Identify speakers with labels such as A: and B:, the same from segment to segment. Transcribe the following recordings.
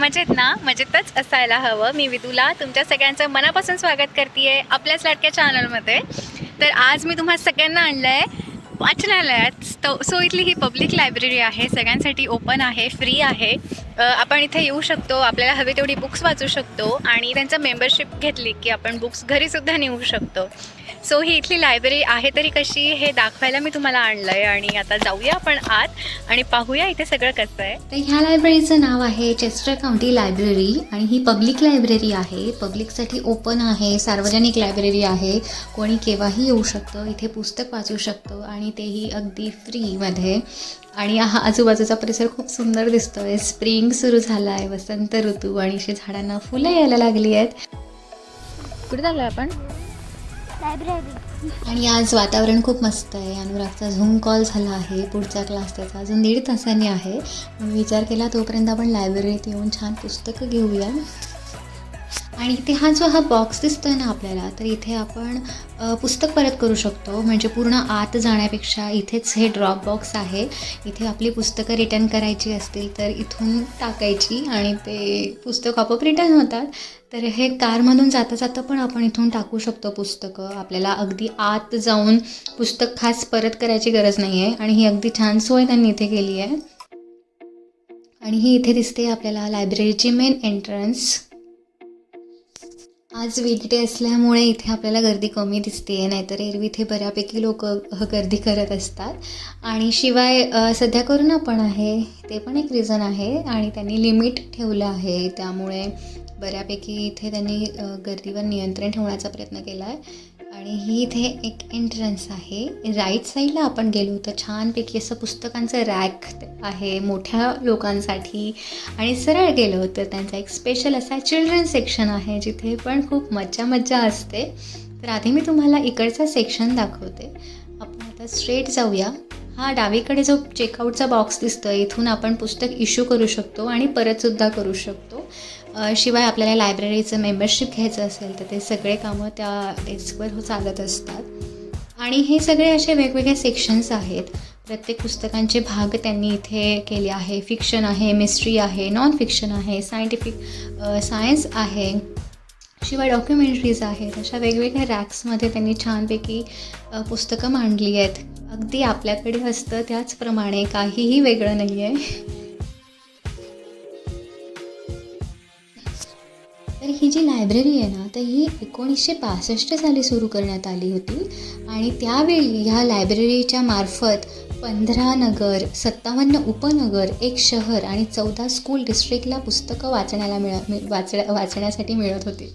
A: मजेत ना? मजेतच असायला हवं. मी विदूला तुमच्या सगळ्यांचं मनापासून स्वागत करते आपल्याच लाडक्या चॅनलमध्ये तर आज मी तुम्हाला सगळ्यांना आणलं आहे वाचनालयात तो सो इथली ही पब्लिक लायब्ररी आहे सगळ्यांसाठी ओपन आहे फ्री आहे. आपण इथे येऊ शकतो आपल्याला हवे तेवढी बुक्स वाचू शकतो आणि त्यांचं मेंबरशिप घेतली की आपण बुक्स घरीसुद्धा नेऊ शकतो. सो ही इथली लायब्ररी आहे तरी कशी हे दाखवायला मी तुम्हाला आणलं आहे आणि आता जाऊया आपण आत आणि पाहूया इथे सगळं कसं आहे.
B: तर ह्या लायब्ररीचं नाव आहे चेस्टर काउंटी लायब्ररी आणि ही पब्लिक लायब्ररी आहे. पब्लिकसाठी ओपन आहे सार्वजनिक लायब्ररी आहे. कोणी केव्हाही येऊ शकतं इथे पुस्तक वाचू शकतो आणि तेही अगदी फ्रीमध्ये आणि हा आजूबाजूचा परिसर खूप सुंदर दिसतो आहे स्प्रिंग सुरू झाला आहे वसंत ऋतू आणि अशी झाडांना फुलं यायला लागली आहेत.
A: कुठे चाललो आपण?
B: आणि आज वातावरण खूप मस्त आहे. अनुरागचा झूम कॉल झाला आहे. पुढचा क्लास त्याचा अजून दीड तासांनी आहे. मी विचार केला तोपर्यंत आपण लायब्ररीत येऊन छान पुस्तकं घेऊया. आणि इथे हा जो हा बॉक्स दिसतो आहे ना आपल्याला तर इथे आपण पुस्तक परत करू शकतो. म्हणजे पूर्ण आत जाण्यापेक्षा इथेच हे ड्रॉप बॉक्स आहे. इथे आपली पुस्तकं रिटर्न करायची असतील तर इथून टाकायची आणि ते पुस्तक आपोआप रिटर्न होतात. तर हे कारमधून जाता जाता पण आपण इथून टाकू शकतो पुस्तकं. आपल्याला अगदी आत जाऊन पुस्तक खास परत करायची गरज नाही आहे आणि ही अगदी छान सोय त्यांनी इथे केली आहे. आणि ही इथे दिसते आपल्याला लायब्ररीची मेन एंट्रन्स आज वीकडे असल्यामुळे इथे आपल्याला गर्दी कमी दिसते आहे नाहीतर एरवी इथे बऱ्यापैकी लोक गर्दी करत असतात. आणि शिवाय सध्या कोरोना पण आहे ते पण एक रिझन आहे. आणि त्यांनी लिमिट ठेवलं आहे त्यामुळे बऱ्यापैकी इथे त्यांनी गर्दीवर नियंत्रण ठेवण्याचा प्रयत्न केला आहे आणि ही इथे एक एंट्रन्स आहे. राईट साईडला आपण गेलो तर छानपैकी असं पुस्तकांचं रॅक आहे मोठ्या लोकांसाठी. आणि सरळ गेलो तर त्यांचा एक स्पेशल असा चिल्ड्रन सेक्शन आहे जिथे पण खूप मज्जा मज्जा असते. तर आधी मी तुम्हाला इकडचा सेक्शन दाखवते. आपण आता स्ट्रेट जाऊया. हा डावीकडे जो चेकआउटचा बॉक्स दिसतो इथून आपण पुस्तक इश्यू करू शकतो आणि परतसुद्धा करू शकतो. शिवाय आपल्याला लायब्ररीचं मेंबरशिप घ्यायचं असेल तर ते सगळे कामं त्या डेस्कवर हो चालत असतात. आणि हे सगळे असे वेगवेगळे सेक्शन्स आहेत. प्रत्येक पुस्तकांचे भाग त्यांनी इथे केले आहे. फिक्शन आहे मिस्ट्री आहे नॉन फिक्शन आहे सायंटिफिक सायन्स आहे. शिवाय डॉक्युमेंटरीज आहेत. अशा वेगवेगळ्या रॅक्समध्ये त्यांनी छानपैकी पुस्तकं मांडली आहेत. अगदी आपल्याकडे असतं त्याचप्रमाणे काहीही वेगळं नाही आहे तर ही जी लायब्ररी आहे ना तर ही एकोणीसशे पासष्ट साली सुरू करण्यात आली होती. आणि त्यावेळी ह्या लायब्ररीच्या मार्फत पंधरा नगर सत्तावन्न उपनगर एक शहर आणि चौदा स्कूल डिस्ट्रिक्टला पुस्तकं वाचण्याला मिळ मिळ- वाच वाचण्यासाठी मिळत होती.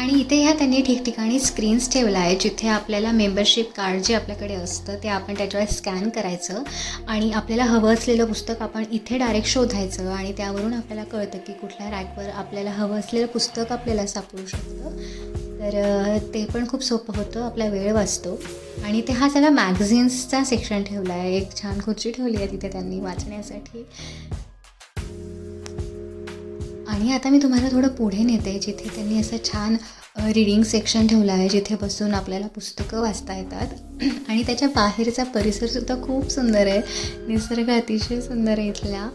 B: आणि इथे ह्या त्यांनी ठिकठिकाणी स्क्रीन्स ठेवला आहे जिथे आपल्याला मेंबरशिप कार्ड जे आपल्याकडे असतं ते आपण त्याच्यावर स्कॅन करायचं आणि आपल्याला हवं असलेलं पुस्तक आपण इथे डायरेक्ट शोधायचं आणि त्यावरून आपल्याला कळतं की कुठल्या रॅकवर आपल्याला हवं असलेलं पुस्तक आपल्याला सापडू शकतं. तर ते पण खूप सोपं होतं आपला वेळ वाचतो. आणि ते हा सगळा मॅगझिन्सचा सेक्शन ठेवला आहे. एक छान खुर्ची ठेवली आहे तिथे त्यांनी वाचण्यासाठी. आणि आता मी तुम्हाला थोडं पुढे नेते जिथे त्यांनी असं छान रीडिंग सेक्शन ठेवलं आहे जिथे बसून आपल्याला पुस्तकं वाचता येतात. आणि त्याच्या बाहेरचा परिसरसुद्धा खूप सुंदर आहे. निसर्ग अतिशय सुंदर आहे इथल्या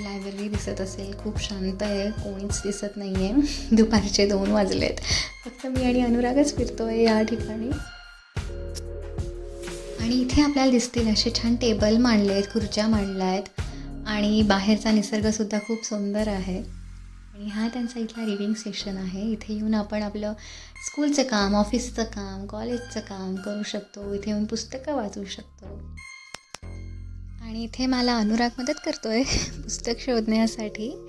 B: लायब्ररी दिसत असेल खूप शांत आहे कोणीच दिसत नाही आहे दुपारचे दोन वाजलेत. फक्त मी आणि अनुरागच फिरतो आहे या ठिकाणी. आणि इथे आपल्याला दिसतील असे छान टेबल मांडले आहेत खुर्च्या मांडल्या आहेत आणि बाहेरचा निसर्गसुद्धा खूप सुंदर आहे. आणि हा त्यांचा इथला रिडिंग सेशन आहे. इथे येऊन आपण आपलं स्कूलचं काम ऑफिसचं काम कॉलेजचं काम करू शकतो. इथे येऊन पुस्तकं वाचू शकतो. आणि इथे मला अनुराग मदत करतो आहे पुस्तक शोधण्यासाठी.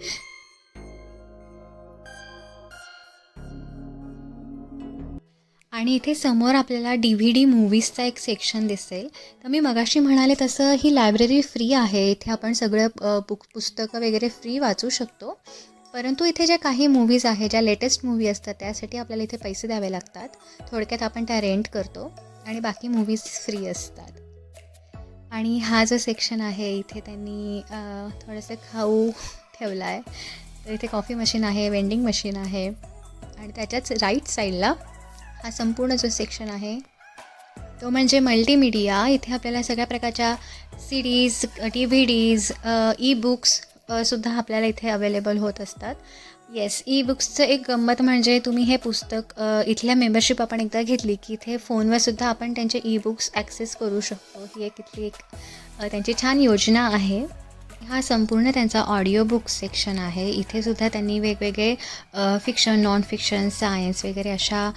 B: आणि इथे समोर आपल्याला डी व्ही डी मूवीजचा एक सेक्शन दिसेल. तर मी मगाशी म्हणाले तसं ही लायब्ररी फ्री आहे. इथे आपण सगळं बुक पुस्तकं वगैरे फ्री वाचू शकतो. परंतु इथे ज्या काही मूवीज आहे ज्या लेटेस्ट मूवी असतात त्यासाठी आपल्याला इथे पैसे द्यावे लागतात. थोडक्यात आपण त्या रेंट करतो आणि बाकी मूवीज फ्री असतात. आणि हा जो सेक्शन आहे इथे त्यांनी थोडंसं खाऊ ठेवला आहे तर इथे कॉफी मशीन आहे वेंडिंग मशीन आहे. आणि त्याच्याच राईट साईडला हा संपूर्ण जो सेक्शन आहे तो म्हणजे मल्टीमीडिया इथे आपल्याला सगळ्या प्रकारच्या CDs T V Ds e books सुद्धा आपल्याला इथे अवेलेबल होत असतात. येस ई बुक्सचं एक गंमत म्हणजे तुम्ही हे पुस्तक इथल्या मेंबरशिप आपण एकदा घेतली की इथे फोनवर सुद्धा आपण त्यांचे ई बुक्स ॲक्सेस करू शकतो. ही एक इथली एक त्यांची छान योजना आहे. हा संपूर्ण त्यांचा ऑडिओ बुक सेक्शन आहे. इथे सुद्धा त्यांनी वेगवेगळे फिक्शन नॉन फिक्शन सायन्स वगैरे अशा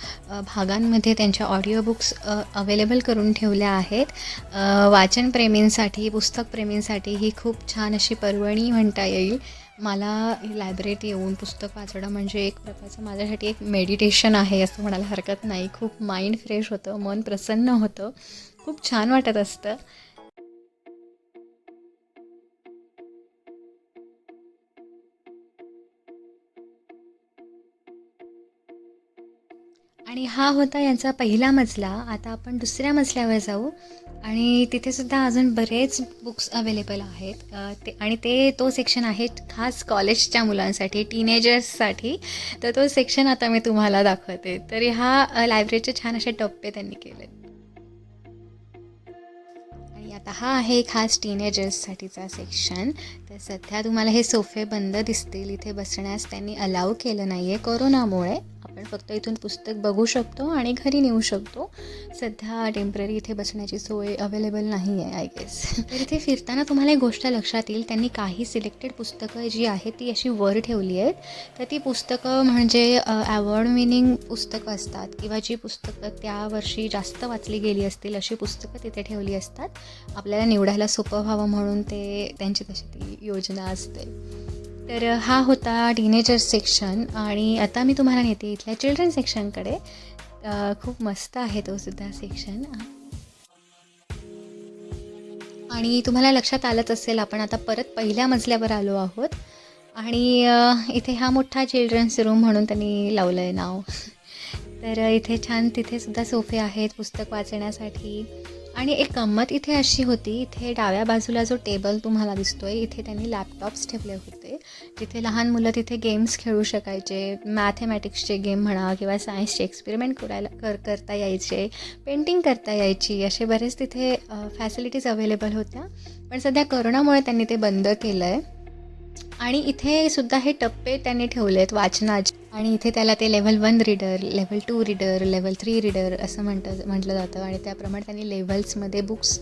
B: भागांमध्ये त्यांच्या ऑडिओ बुक्स अवेलेबल करून ठेवल्या आहेत. वाचनप्रेमींसाठी पुस्तकप्रेमींसाठी ही खूप छान अशी पर्वणी म्हणता येईल. मला लायब्ररीत येऊन पुस्तक वाचणं म्हणजे एक प्रकारचं माझ्यासाठी एक मेडिटेशन आहे असं म्हणायला हरकत नाही. खूप माइंड फ्रेश होतं मन प्रसन्न होतं. खूप छान वाटत असतं. आणि हा होता यांचा पहिला मजला. आता आपण दुसऱ्या मजल्यावर जाऊ. आणि तिथेसुद्धा अजून बरेच बुक्स अवेलेबल आहेत. ते आणि ते तो सेक्शन आहे खास कॉलेजच्या मुलांसाठी टीनेजर्ससाठी तर तो सेक्शन आता मी तुम्हाला दाखवते. तर ह्या लायब्ररीचे छान असे टप्पे त्यांनी केलेत. आहेत आता हा आहे खास टीनेजर्ससाठीचा सेक्शन तर सध्या तुम्हाला हे सोफे बंद दिसतील इथे बसण्यास त्यांनी अलाव केलं नाही आहे कोरोनामुळे. आपण फक्त इथून पुस्तक बघू शकतो आणि घरी नेऊ शकतो. सध्या टेंपररी इथे बसण्याची सोय अवेलेबल नाही आहे आय गेस तर इथे फिरताना तुम्हाला एक गोष्ट लक्षात येईल त्यांनी काही सिलेक्टेड पुस्तकं जी आहेत ती अशी वर ठेवली आहेत. तर ती पुस्तकं म्हणजे अवॉर्ड विनिंग पुस्तकं असतात किंवा जी पुस्तकं त्या वर्षी जास्त वाचली गेली असतील अशी पुस्तकं तिथे ठेवली असतात. आपल्याला निवडायला सोपं व्हावं म्हणून ते त्यांची तशी ती योजना असते. तर हा होता टीनेजर सेक्शन आणि आता मी तुम्हाला नेते इथल्या चिल्ड्रन सेक्शनकडे खूप मस्त आहे तो सुद्धा सेक्शन आणि तुम्हाला लक्षात आलंच असेल आपण आता परत पहिल्या मजल्यावर आलो आहोत. आणि इथे हा मोठा चिल्ड्रन्स रूम म्हणून त्यांनी लावलं आहे नाव. तर इथे छान तिथेसुद्धा सोफे आहेत पुस्तक वाचण्यासाठी. आणि एक गंमत इथे अशी होती इथे डाव्या बाजूला जो टेबल तुम्हाला दिसतोय इथे त्यांनी लॅपटॉप्स ठेवले होते. जिथे लहान मुलं तिथे गेम्स खेळू शकायचे मॅथेमॅटिक्सचे गेम म्हणा किंवा सायन्सचे एक्सपेरिमेंट करायला कर करता यायचे पेंटिंग करता यायची असे बरेच तिथे फॅसिलिटीज अवेलेबल होत्या. पण सध्या करोनामुळे त्यांनी ते बंद केलं आहे आणि इथे सुद्धा हे टप्पे त्यांनी ठेवले आहेत वाचनाचे. आणि इथे त्याला ते level one reader level two reader level three reader असं म्हणतं म्हटलं जातं. आणि त्याप्रमाणे त्यांनी लेव्हल्समध्ये बुक्स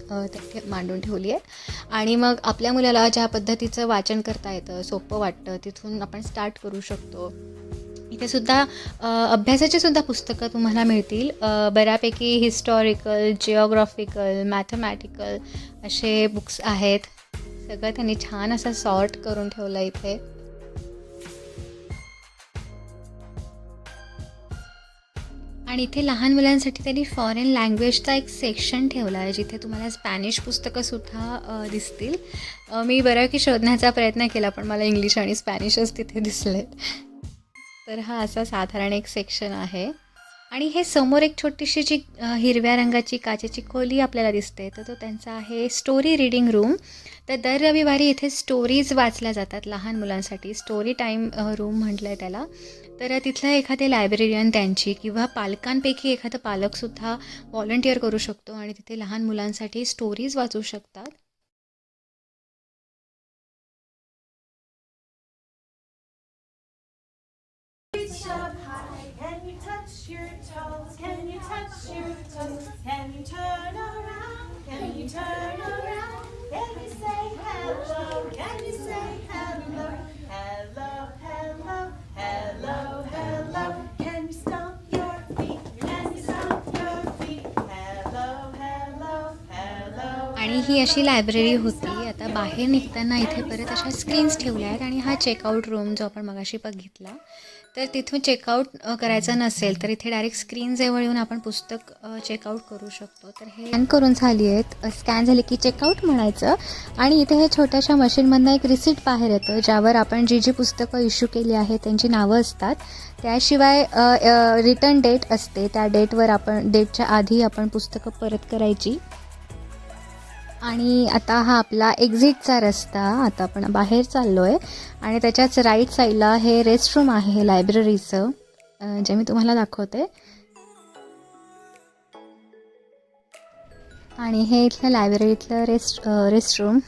B: मांडून ठेवली आहेत. आणि मग आपल्या मुलाला ज्या पद्धतीचं वाचन करता येतं सोपं वाटतं तिथून आपण स्टार्ट करू शकतो. इथे सुद्धा अभ्यासाची सुद्धा पुस्तकं तुम्हाला मिळतील. बऱ्यापैकी हिस्टॉरिकल जिओग्राफिकल मॅथमॅटिकल असे बुक्स आहेत. सगळं त्यांनी छान असं सॉर्ट करून ठेवलं इथे. आणि इथे लहान मुलांसाठी त्यांनी फॉरेन लँग्वेजचा एक सेक्शन ठेवला आहे जिथे तुम्हाला स्पॅनिश पुस्तकंसुद्धा दिसतील. मी बऱ्यापैकी शोधण्याचा प्रयत्न केला पण मला इंग्लिश आणि स्पॅनिशच तिथे दिसलेत. तर हा असा साधारण एक सेक्शन आहे. आणि हे समोर एक छोटीशी जी हिरव्या रंगाची काचेची खोली आपल्याला दिसते. तर तो त्यांचा आहे स्टोरी रीडिंग रूम तर दर रविवारी इथे स्टोरीज वाचल्या जातात लहान मुलांसाठी. स्टोरी टाईम रूम म्हटलं आहे त्याला. तर तिथलं एखादे लायब्रेरियन त्यांची किंवा पालकांपैकी एखादं पालकसुद्धा व्हॉलंटिअर करू शकतो आणि तिथे लहान मुलांसाठी स्टोरीज वाचू शकतात. ही अशी लायब्ररी होती. आता बाहेर निघताना इथे परत अशा स्क्रीन्स ठेवल्या आहेत आणि हा चेकआउट रूम जो आपण मगाशी बघितला तर तिथून चेकआउट करायचं नसेल तर इथे डायरेक्ट स्क्रीनजवळ येऊन आपण पुस्तक चेकआउट करू शकतो. तर हे स्कॅन करून झाली आहेत. स्कॅन झाले की चेकआउट म्हणायचं. आणि इथे हे छोट्याशा मशीनमधनं एक रिसिट बाहेर येतं ज्यावर आपण जी जी पुस्तकं इश्यू केली आहेत त्यांची नावं असतात. त्याशिवाय रिटर्न डेट असते. त्या डेटवर आपण डेटच्या आधी आपण पुस्तकं परत करायची. आणि आता हा आपला एक्झिटचा रस्ता आता आपण बाहेर चाललो आहे आणि त्याच्याच राईट साईडला हे रेस्टरूम आहे लायब्ररीचं जे मी तुम्हाला दाखवते.
C: आणि हे इथलं लायब्ररीतलं रेस्ट रेस्टरूम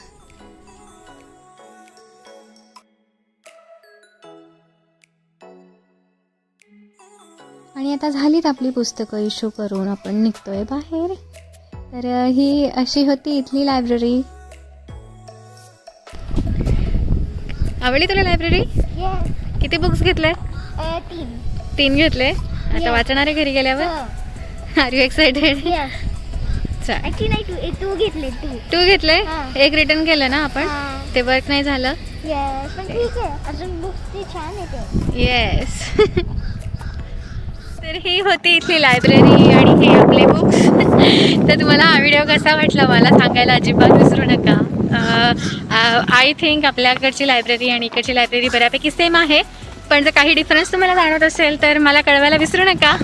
C: आणि आता झालीत आपली पुस्तकं इश्यू करून. आपण निघतोय बाहेर. तर ही अशी होती इथली लायब्ररी
B: आवडली तुला लायब्ररी. किती बुक्स घेतले?
A: तीन.
B: तीन घेतले? आता. वाचणार घरी गेल्यावर. आर यू
A: नाही तू घेतले तू.
B: घेतले. एक रिटर्न केलं ना आपण. ते वर्क नाही झालं? येस तर ही होती इथली लायब्ररी आणि हे आपले बुक्स तर तुम्हाला हा व्हिडिओ कसा वाटला मला सांगायला अजिबात विसरू नका. आय थिंक आपल्याकडची लायब्ररी आणि इकडची लायब्ररी बऱ्यापैकी सेम आहे. पण जर काही डिफरन्स तुम्हाला जाणवत असेल तर मला कळवायला विसरू नका.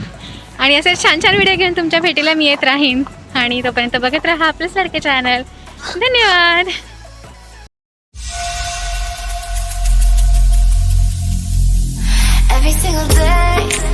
B: आणि असे छान छान व्हिडिओ घेऊन तुमच्या भेटीला मी येत राहीन. आणि तोपर्यंत बघत राहा आपल्यासारखे चॅनल धन्यवाद!
D: Every single day.